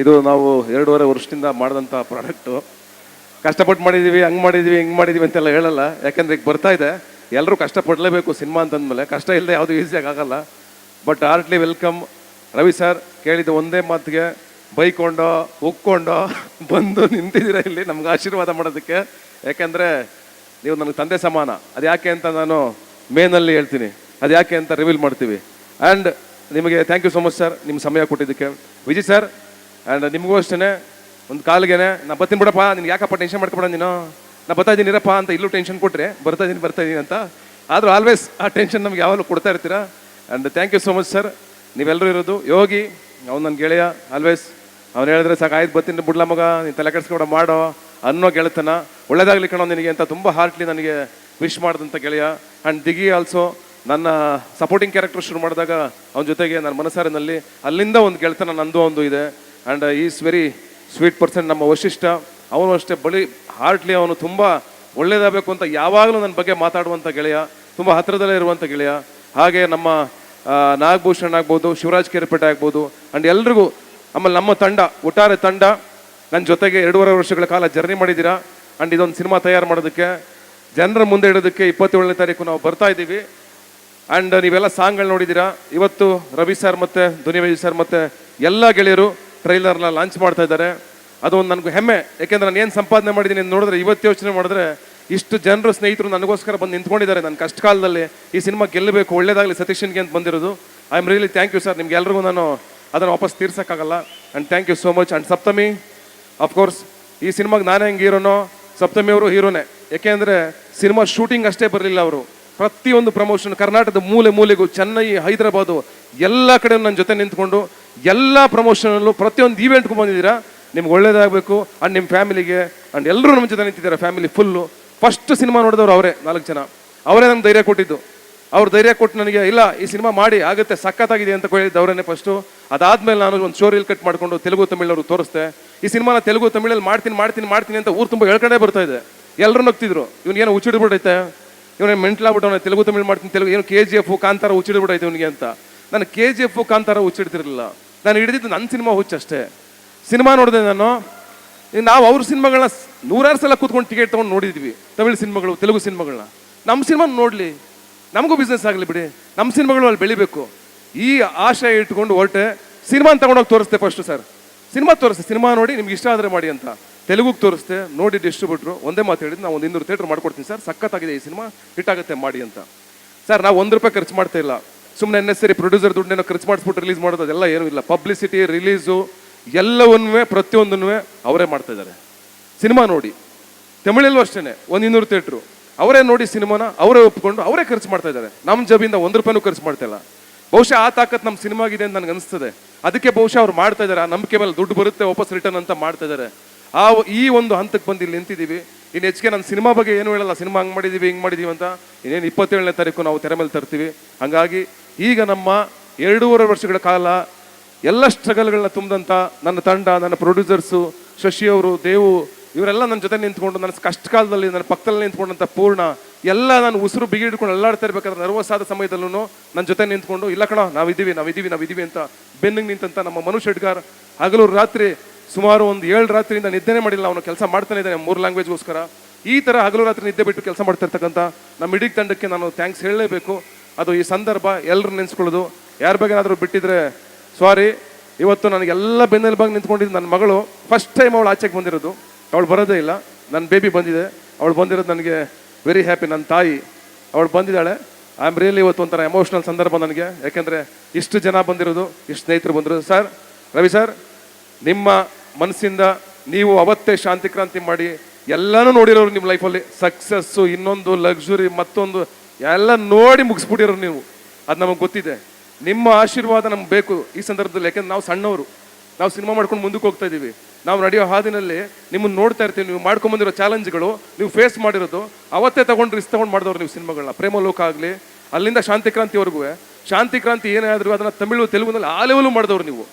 ಇದು ನಾವು ಎರಡೂವರೆ ವರ್ಷದಿಂದ ಮಾಡಿದಂಥ ಪ್ರಾಡಕ್ಟು ಕಷ್ಟಪಟ್ಟು ಮಾಡಿದ್ದೀವಿ ಹಂಗೆ ಮಾಡಿದ್ದೀವಿ ಹಿಂಗೆ ಮಾಡಿದ್ದೀವಿ ಅಂತೆಲ್ಲ ಹೇಳಲ್ಲ. ಯಾಕಂದ್ರೆ ಈಗ ಬರ್ತಾ ಇದೆ. ಎಲ್ಲರೂ ಕಷ್ಟಪಡಲೇಬೇಕು ಸಿನಿಮಾ ಅಂತಂದಮೇಲೆ. ಕಷ್ಟ ಇಲ್ಲದೆ ಯಾವುದು ಈಸಿಯಾಗಿ ಆಗಲ್ಲ. But heartily welcome Ravi sir ಕೇಳಿದ ಒಂದೇ ಮಾತಿಗೆ, ಬೈಕೊಂಡೋ, ಉಕ್ಕೊಂಡೋ, ಬಂದು ನಿಂತಿದ್ದೀರ ಇಲ್ಲಿ? ನಮ್ಗೆ ಆಶೀರ್ವಾದ ಮಾಡೋದಕ್ಕೆ. ಯಾಕೆಂದರೆ ನೀವು ನನಗೆ ತಂದೆ ಸಮಾನ. ಅದು ಯಾಕೆ ಅಂತ ನಾನು ಮೇನಲ್ಲಿ ಹೇಳ್ತೀನಿ. ಅದು ಯಾಕೆ ಅಂತ ರಿವೀಲ್ ಮಾಡ್ತೀವಿ. ಆ್ಯಂಡ್ ನಿಮಗೆ thank you so much sir ನಿಮ್ಮ ಸಮಯ ಕೊಟ್ಟಿದ್ದಕ್ಕೆ. ವಿಜಯ್ ಸರ್ ಆ್ಯಂಡ್ ನಿಮಗೂ ಅಷ್ಟೇ ಒಂದು ಕಾಲ್ಗೆನೆ, ನಾ ಬರ್ತೀನಿ ಬಿಡಪ್ಪ, ನಿನ್ಗೆ ಯಾಕಪ್ಪ ಟೆನ್ಷನ್ ಮಾಡ್ಕೊಬೇಡ ನೀನು? ನಾ ಬರ್ತಾ ಇದ್ದೀನಿ, ಇರಪ್ಪ ಅಂತ ಇಲ್ಲೂ ಟೆನ್ಷನ್ ಕೊಟ್ಟರೆ ಬರ್ತಾ ಇದ್ದೀನಿ ಬರ್ತಾ ಇದ್ದೀನಿ ಅಂತ. ಆದರೂ ಆಲ್ವೇಸ್ ಆ ಟೆನ್ಷನ್ ನಮ್ಗೆ ಯಾವಾಗಲೂ ಕೊಡ್ತಾ ಇರ್ತೀರಾ? And thank you so much sir ನೀವೆಲ್ಲರೂ ಇರೋದು, ಯೋಗಿ, ಅವ್ನು ನನ್ನ ಗೆಳೆಯ ಆಲ್ವೇಸ್ ಅವ್ನು ಹೇಳಿದ್ರೆ ಸಾಕು, ಆಯ್ತು, ಬರ್ತೀನಿ ಬಿಡ್ಲ ಮಗ, ನೀನು ತಲೆ ಕೆಡಿಸ್ಕೊಂಡು ಮಾಡೋ ಅನ್ನೋ ಗೆಳೆತನ. ಒಳ್ಳೇದಾಗಲಿ ಕಣೋ ನಿನಗೆ ಅಂತ ತುಂಬ ಹಾರ್ಟ್ಲಿ ನನಗೆ ವಿಶ್ ಮಾಡಿದಂಥ ಗೆಳೆಯ. ಆ್ಯಂಡ್ ದಿಗಿ ಆಲ್ಸೋ ನನ್ನ ಸಪೋರ್ಟಿಂಗ್ ಕ್ಯಾರೆಕ್ಟರ್ ಶುರು ಮಾಡಿದಾಗ, ಅವನ ಜೊತೆಗೆ ನನ್ನ ಮನಸ್ಸಾರಿನಲ್ಲಿ ಅಲ್ಲಿಂದ ಒಂದು ಗೆಳೆತನ, ನಂದು ಒಂದು ಇದೆ. And is very sweet person ನಮ್ಮ ವಶಿಷ್ಠ. ಅವನು ಅಷ್ಟೇ ಬಳಿ ಹಾರ್ಟ್ಲಿ ಅವನು ತುಂಬ ಒಳ್ಳೇದಾಗಬೇಕು ಅಂತ ಯಾವಾಗಲೂ ನನ್ನ ಬಗ್ಗೆ ಮಾತಾಡುವಂಥ ಗೆಳೆಯ, ತುಂಬ ಹತ್ತಿರದಲ್ಲೇ ಇರುವಂಥ ಗೆಳೆಯ. ಹಾಗೆ ನಮ್ಮ ನಾಗಭೂಷಣ್ ಆಗ್ಬೋದು, ಶಿವರಾಜ್ ಕೇರಿಪೇಟೆ ಆಗ್ಬೋದು ಆ್ಯಂಡ್ ಎಲ್ರಿಗೂ ಆಮೇಲೆ ನಮ್ಮ ತಂಡ, ಒಟ್ಟಾರೆ ತಂಡ ನನ್ನ ಜೊತೆಗೆ ಎರಡೂವರೆ ವರ್ಷಗಳ ಕಾಲ ಜರ್ನಿ ಮಾಡಿದ್ದೀರಾ? ಆ್ಯಂಡ್ ಇದೊಂದು ಸಿನಿಮಾ ತಯಾರು ಮಾಡೋದಕ್ಕೆ, ಜನರ ಮುಂದೆ ಇಡೋದಕ್ಕೆ ಇಪ್ಪತ್ತೇಳನೇ ತಾರೀಕು ನಾವು ಬರ್ತಾ ಇದ್ದೀವಿ. ಆ್ಯಂಡ್ ನೀವೆಲ್ಲ ಸಾಂಗ್ಗಳು ನೋಡಿದ್ದೀರಾ? ಇವತ್ತು ರವಿ ಸರ್ ಮತ್ತು, ಧ್ವನಿ ಸರ್ ಮತ್ತು, ಎಲ್ಲ ಗೆಳೆಯರು ಟ್ರೈಲರ್ನ ಲಾಂಚ್ ಮಾಡ್ತಾ ಇದ್ದಾರೆ. ಅದು ಒಂದು ನನಗೆ ಹೆಮ್ಮೆ. ಯಾಕೆಂದ್ರೆ ನಾನು ಏನು ಸಂಪಾದನೆ ಮಾಡಿದ್ದೀನಿ ನೋಡಿದ್ರೆ ಇವತ್ತು ಯೋಚನೆ ಮಾಡಿದ್ರೆ ಇಷ್ಟು ಜನರು, ಸ್ನೇಹಿತರು ನನಗೋಸ್ಕರ ಬಂದು ನಿಂತ್ಕೊಂಡಿದ್ದಾರೆ ನನ್ನ ಕಷ್ಟ ಕಾಲದಲ್ಲಿ ಈ ಸಿನಿಮಾ ಗೆಲ್ಲಬೇಕು, ಒಳ್ಳೇದಾಗಲಿ ಸತೀಶನ್ಗೆ ಅಂತ ಬಂದಿರೋದು. I am really thank you sir. ನಿಮ್ಗೆ ಎಲ್ರಿಗೂ ನಾನು ಅದನ್ನು ವಾಪಸ್ ತೀರ್ಸೋಕ್ಕಾಗಲ್ಲ. And thank you so much. And Saptami of course ಈ ಸಿನಿಮಾಗೆ ನಾನೇ ಹೆಂಗೆ ಹೀರೋನೋ, ಸಪ್ತಮಿ ಅವರು ಹೀರೋನೇ. ಯಾಕೆಂದರೆ ಸಿನಿಮಾ ಶೂಟಿಂಗ್ ಅಷ್ಟೇ ಬರಲಿಲ್ಲ ಅವರು. ಪ್ರತಿಯೊಂದು ಪ್ರಮೋಷನ್, ಕರ್ನಾಟಕದ ಮೂಲೆ ಮೂಲೆಗೂ, ಚೆನ್ನೈ, ಹೈದರಾಬಾದು, ಎಲ್ಲ ಕಡೆ ನನ್ನ ಜೊತೆ ನಿಂತ್ಕೊಂಡು ಎಲ್ಲ ಪ್ರಮೋಷನಲ್ಲೂ ಪ್ರತಿಯೊಂದು ಈವೆಂಟ್ಗೂ ಬಂದಿದ್ದೀರಾ? ನಿಮ್ಗೆ ಒಳ್ಳೇದಾಗಬೇಕು. ಆ್ಯಂಡ್ ನಿಮ್ಮ ಫ್ಯಾಮಿಲಿಗೆ ಆ್ಯಂಡ್ ಎಲ್ಲರೂ ನಮ್ಮ ಜೊತೆ ನಿಂತಿದ್ದಾರೆ? ಫ್ಯಾಮಿಲಿ ಫುಲ್ಲು ಫಸ್ಟ್ ಸಿನಿಮಾ ನೋಡಿದವರು ಅವರೇ, ನಾಲ್ಕು ಜನ. ಅವರೇ ನಮ್ಗೆ ಧೈರ್ಯ ಕೊಟ್ಟಿದ್ದು. ಅವ್ರು ಧೈರ್ಯ ಕೊಟ್ಟು ನನಗೆ, ಇಲ್ಲ, ಈ ಸಿನಿಮಾ ಮಾಡಿ, ಆಗುತ್ತೆ, ಸಖತ್ತಾಗಿದೆ ಅಂತ ಹೇಳಿದ್ದು ಅವರೇ ಫಸ್ಟು ಅದಾದಮೇಲೆ ನಾನು ಒಂದು ಶೋರಿಲ್ ಕಟ್ ಮಾಡ್ಕೊಂಡು ತೆಲುಗು ತಮಿಳವ್ರು ತೋರಿಸ್ತೆ ಈ ಸಿನಿಮಾನ ತೆಲುಗು, ತಮಿಳಲ್ಲಿ ಮಾಡ್ತೀನಿ ಮಾಡ್ತೀನಿ ಮಾಡ್ತೀನಿ ಅಂತ ಊರು ತುಂಬ ಹೇಳ್ಕೊಂಡೇ ಬರ್ತಾ ಇದೆ. ಎಲ್ಲರೂ ನಗ್ತಿದ್ರು. ಇವನಿಗೇನು ಹುಚ್ಚಿಡ್ಬಿಟ್ಟೈತೆ. ಇವನೇ ಮೆಂಟ್ಲಾಗ್ಬಿಟ್ಟವನ ತೆಲುಗು, ತಮಿಳು ಮಾಡ್ತೀನಿ, ತೆಲುಗು, ಏನು ಕೆ ಜಿ ಎಫ್ ಕಾಂತಾರ ಹುಚ್ಚಿಡ್ಬಿಟ್ಟೈತೆ ಇವನಿಗೆ ಅಂತ. ನಾನು ಕೆ ಜಿ ಎಫ್ ಕಾಂತಾರ ಹುಚ್ಚಿಡ್ತಿರಲಿಲ್ಲ. ನಾನು ಹಿಡಿದಿದ್ದು ನನ್ನ ಸಿನಿಮಾ ಹುಚ್ಚಷ್ಟೇ. ಸಿನಿಮಾ ನೋಡಿದೆ ನಾನು. ಈಗ ನಾವು ಅವ್ರ ಸಿನಿಮಾಗಳನ್ನ ನೂರಾರು ಸಲ ಕೂತ್ಕೊಂಡು ಟಿಕೆಟ್ ತೊಗೊಂಡು ನೋಡಿದ್ವಿ. ತಮಿಳು ಸಿನಿಮಾಗಳು, ತೆಲುಗು ಸಿನಿಮಾಗಳನ್ನ. ನಮ್ಮ ಸಿನಿಮಾ ನೋಡಲಿ. ನಮಗೂ ಬಿಸ್ನೆಸ್ ಆಗಲಿ ಬಿಡಿ. ನಮ್ಮ ಸಿನಿಮಾಗಳು ಅಲ್ಲಿ ಬೆಳಿಬೇಕು. ಈ ಆಶಯ ಇಟ್ಕೊಂಡು ಹೊರಟೆ. ಸಿನಿಮಾ ತಗೊಂಡೋಗಿ ತೋರಿಸ್ತೆ ಫಸ್ಟು ಸರ್ ಸಿನಿಮಾ ತೋರಿಸ್ತೆ ಸಿನಿಮಾ ನೋಡಿ ನಿಮ್ಗೆ ಇಷ್ಟ ಆದರೆ ಮಾಡಿ ಅಂತ. ತೆಲುಗುಗೆ ತೋರಿಸ್ತೆ ನೋಡಿ ಡಿಸ್ಟ್ರಿಬ್ಯೂಟ್ರು ಒಂದೇ ಮಾತು ಹೇಳಿದ್ದು ನಾವು ಒಂದು ಇನ್ನೂರು ಥಿಯೇಟ್ರ್ ಮಾಡ್ಕೊಡ್ತೀನಿ ಸರ್ ಸಖತ್ತಾಗಿದೆ ಈ ಸಿನಿಮಾ. ಹಿಟ್ ಆಗುತ್ತೆ ಮಾಡಿ ಅಂತ. ಸರ್ ನಾವು ಒಂದು ರೂಪಾಯಿ ಖರ್ಚು ಮಾಡ್ತಾ ಇಲ್ಲ. ಸುಮ್ಮನೆ ಎನ್ ಸರಿ ಪ್ರೊಡ್ಯೂಸರ್ ದುಡ್ಡೇನೋ ಖರ್ಚು ಮಾಡಿಸ್ಬಿಟ್ಟು ರಿಲೀಸ್ ಮಾಡೋದು ಅದೆಲ್ಲ ಏನೂ ಇಲ್ಲ. ಪಬ್ಲಿಸಿಟಿ ರಿಲೀಸು ಎಲ್ಲವನ್ನೂ ಪ್ರತಿಯೊಂದನ್ನೂ ಅವರೇ ಮಾಡ್ತಾ ಇದ್ದಾರೆ. ಸಿನಿಮಾ ನೋಡಿ. ತಮಿಳಲ್ಲೂ ಅಷ್ಟೇ ಒಂದು ಇನ್ನೂರು ಥಿಯೇಟ್ರು ಅವರೇ ನೋಡಿ ಸಿನಿಮಾನ, ಅವರೇ ಒಪ್ಕೊಂಡು ಅವರೇ ಖರ್ಚು ಮಾಡ್ತಾ ಇದ್ದಾರೆ. ನಮ್ಮ ಜಬಿಂದ ಒಂದು ರೂಪಾಯಿನೂ ಖರ್ಚು ಮಾಡ್ತಾ ಇಲ್ಲ. ಬಹುಶಃ ಆ ತಾಕತ್ ನಮ್ಮ ಸಿನಿಮಾಗಿದೆ ಅಂತ ನನಗೆ ಅನಿಸ್ತದೆ. ಅದಕ್ಕೆ ಬಹುಶಃ ಅವ್ರು ಮಾಡ್ತಾ ಇದ್ದಾರೆ. ಆ ನಂಬಿಕೆ ಮೇಲೆ ದುಡ್ಡು ಬರುತ್ತೆ, ವಾಪಸ್ ರಿಟರ್ನ್ ಅಂತ ಮಾಡ್ತಾ ಇದ್ದಾರೆ. ಆ ಈ ಒಂದು ಹಂತಕ್ಕೆ ಬಂದು ಇಲ್ಲಿ ನಿಂತಿದ್ದೀವಿ. ಇನ್ನು ಹೆಚ್ಚಿಗೆ ನಾನು ಸಿನಿಮಾ ಬಗ್ಗೆ ಏನು ಹೇಳಲ್ಲ. ಸಿನಿಮಾ ಹಂಗೆ ಮಾಡಿದ್ದೀವಿ ಹಿಂಗೆ ಮಾಡಿದ್ದೀವಿ ಅಂತ. ಇನ್ನೇನು ಇಪ್ಪತ್ತೇಳನೇ ತಾರೀಕು ನಾವು ತೆರೆ ಮೇಲೆ ತರ್ತೀವಿ. ಹಂಗಾಗಿ ಈಗ ನಮ್ಮ ಎರಡೂವರೆ ವರ್ಷಗಳ ಕಾಲ ಎಲ್ಲ ಸ್ಟ್ರಗಲ್ಗಳನ್ನ ತುಂಬಿದಂಥ ನನ್ನ ತಂಡ, ನನ್ನ ಪ್ರೊಡ್ಯೂಸರ್ಸು ಶಶಿಯವರು ದೇವು, ಇವರೆಲ್ಲ ನನ್ನ ಜೊತೆ ನಿಂತ್ಕೊಂಡು ನನ್ನ ಕಷ್ಟ ಕಾಲದಲ್ಲಿ, ನನ್ನ ಪಕ್ಕದಲ್ಲಿ ನಿಂತ್ಕೊಂಡಂಥ ಪೂರ್ಣ ಎಲ್ಲ ನಾನು ಉಸಿರು ಬಿಗಿ ಹಿಡ್ಕೊಂಡು ಅಲ್ಲಾಡ್ತಾ ಇರ್ಬೇಕಾದ್ರೆ ನರ್ವಸ್ ಆದ ಸಮಯದಲ್ಲೂ ನನ್ನ ಜೊತೆ ನಿಂತ್ಕೊಂಡು, ಇಲ್ಲ ಕಣ, ನಾವಿದ್ದೀವಿ ನಾವಿದ್ದೀವಿ ನಾವಿದ್ದೀವಿ ಅಂತ ಬೆನ್ನಿಗೆ ನಿಂತಂತ ನಮ್ಮ ಮನು ಶೆಡ್ಗಾರ್ ಹಗಲು ರಾತ್ರಿ ಸುಮಾರು ಒಂದು ಏಳು ರಾತ್ರಿಯಿಂದ ನಿದ್ದೆನೇ ಮಾಡಿಲ್ಲ. ಅವನು ಕೆಲಸ ಮಾಡ್ತಾನೆ ಇದ್ದಾನೆ ಮೂರು ಲ್ಯಾಂಗ್ವೇಜ್ಗೋಸ್ಕರ ಈ ಥರ ಹಗಲು ರಾತ್ರಿ ನಿದ್ದೆ ಬಿಟ್ಟು ಕೆಲಸ ಮಾಡ್ತಾ ಇರ್ತಕ್ಕಂಥ ನಮ್ಮ ಇಡೀ ತಂಡಕ್ಕೆ ನಾನು ಥ್ಯಾಂಕ್ಸ್ ಹೇಳಲೇಬೇಕು. ಅದು ಈ ಸಂದರ್ಭ ಎಲ್ಲರೂ ನೆನೆಸ್ಕೊಳ್ಳೋದು. ಯಾರ ಬಗ್ಗೆ ಏನಾದರೂ ಬಿಟ್ಟಿದ್ರೆ ಸಾರಿ ಇವತ್ತು ನನಗೆಲ್ಲ ಬಗ್ಗೆ ನಿಂತ್ಕೊಂಡಿದ್ದು ನನ್ನ ಮಗಳು. ಫಸ್ಟ್ ಟೈಮ್ ಅವಳು ಆಚೆಗೆ ಬಂದಿರೋದು. ಅವಳು ಬರೋದೇ ಇಲ್ಲ. ನನ್ನ ಬೇಬಿ ಬಂದಿದೆ. ಅವಳು ಬಂದಿರೋದು ನನಗೆ ವೆರಿ ಹ್ಯಾಪಿ ನನ್ನ ತಾಯಿ. ಅವಳು ಬಂದಿದ್ದಾಳೆ. ಐ ಆಮ್ ರಿಯಲಿ ಇವತ್ತು ಒಂಥರ ಎಮೋಷ್ನಲ್ ಸಂದರ್ಭ ನನಗೆ. ಯಾಕೆಂದರೆ ಇಷ್ಟು ಜನ ಬಂದಿರೋದು, ಇಷ್ಟು ಸ್ನೇಹಿತರು ಬಂದಿರೋದು. ಸರ್ ರವಿ ಸರ್ ನಿಮ್ಮ ಮನಸ್ಸಿಂದ ನೀವು ಅವತ್ತೇ ಶಾಂತಿ ಕ್ರಾಂತಿ ಮಾಡಿ ಎಲ್ಲನೂ ನೋಡಿರೋರು ನಿಮ್ಮ ಲೈಫಲ್ಲಿ ಸಕ್ಸಸ್ಸು ಇನ್ನೊಂದು ಲಕ್ಸುರಿ ಮತ್ತೊಂದು ಎಲ್ಲ ನೋಡಿ ಮುಗಿಸ್ಬಿಟ್ಟಿರೋ ನೀವು. ಅದು ನಮಗೆ ಗೊತ್ತಿದೆ. ನಿಮ್ಮ ಆಶೀರ್ವಾದ ನಮ್ಗೆ ಬೇಕು ಈ ಸಂದರ್ಭದಲ್ಲಿ, ಯಾಕೆಂದ್ರೆ ನಾವು ಸಣ್ಣವರು. ನಾವು ಸಿನಿಮಾ ಮಾಡ್ಕೊಂಡು ಮುಂದಕ್ಕೆ ಹೋಗ್ತಾ ಇದ್ದೀವಿ ನಾವು ನಡೆಯೋ ಹಾದಿನಲ್ಲಿ ನಿಮ್ಮನ್ನು ನೋಡ್ತಾ ಇರ್ತೀವಿ. ನೀವು ಮಾಡ್ಕೊಂಬಂದಿರೋ ಚಾಲೆಂಜ್ಗಳು, ನೀವು ಫೇಸ್ ಮಾಡಿರೋದು, ಅವತ್ತೇ ತಗೊಂಡು ರಿಸ್ಕ್ ತೊಗೊಂಡು ಮಾಡಿದವ್ರು ನೀವು ಸಿನಿಮಾಗಳನ್ನ ಪ್ರೇಮಲೋಕ ಆಗಲಿ, ಅಲ್ಲಿಂದ ಶಾಂತಿ ಕ್ರಾಂತಿವರೆಗೂ ಶಾಂತಿ ಏನೇ ಆದರೂ ಅದನ್ನು ತಮಿಳು ತೆಲುಗುನಲ್ಲಿ ಆ ಲೆವೆಲು ಮಾಡಿದವ್ರು ನೀವು.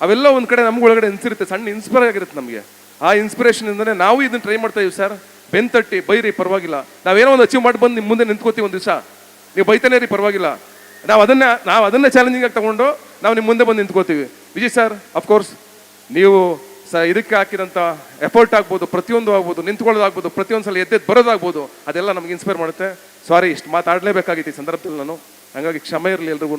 ಅವೆಲ್ಲ ಒಂದು ಕಡೆ ನಮ್ಗೆ ಒಳಗಡೆ ಅನಿಸಿರುತ್ತೆ. ಸಣ್ಣ ಇನ್ಸ್ಪೈರ್ ಆಗಿರುತ್ತೆ ನಮಗೆ. ಆ ಇನ್ಸ್ಪಿರೇಷನ್ ಇಂದನೇ ನಾವು ಇದನ್ನ ಟ್ರೈ ಮಾಡ್ತಾ ಇದೀವಿ ಸರ್ ತಟ್ಟಿ ಬೈರಿ, ಪರವಾಗಿಲ್ಲ. ನಾವೇನೋ ಒಂದು ಅಚೀವ್ ಮಾಡಿ ಬಂದು ನಿಮ್ಮ ಮುಂದೆ ನಿಂತ್ಕೋತೀವಿ ಒಂದು ದಿವಸ. ನೀವು ಬೈತಾನೆ ರೀ ಪರವಾಗಿಲ್ಲ. ನಾವು ಅದನ್ನ, ನಾವು ಅದನ್ನೇ ಚಾಲೆಂಜಿಂಗ್ ಆಗಿ ತಗೊಂಡು ನಾವು ನಿಮ್ಮ ಮುಂದೆ ಬಂದು ನಿಂತ್ಕೋತೀವಿ. ವಿಜಯ್ ಸರ್ ಅಫ್ಕೋರ್ಸ್ ನೀವು ಸ ಇದಕ್ಕೆ ಹಾಕಿದಂಥ ಎಫರ್ಟ್ ಆಗ್ಬೋದು, ಪ್ರತಿಯೊಂದು ಆಗ್ಬೋದು, ನಿಂತ್ಕೊಳ್ಳೋದಾಗ್ಬೋದು, ಪ್ರತಿಯೊಂದು ಸಲ ಎದ್ದೆದ್ದು ಬರೋದಾಗ್ಬೋದು, ಅದೆಲ್ಲ ನಮ್ಗೆ ಇನ್ಸ್ಪೈರ್ ಮಾಡುತ್ತೆ. ಸಾರಿ ಇಷ್ಟು ಮಾತಾಡಲೇಬೇಕಾಗಿತ್ತು ಈ ಸಂದರ್ಭದಲ್ಲಿ ನಾನು. ಹಂಗಾಗಿ ಕ್ಷಮೆ ಇರಲಿ ಎಲ್ರಿಗೂ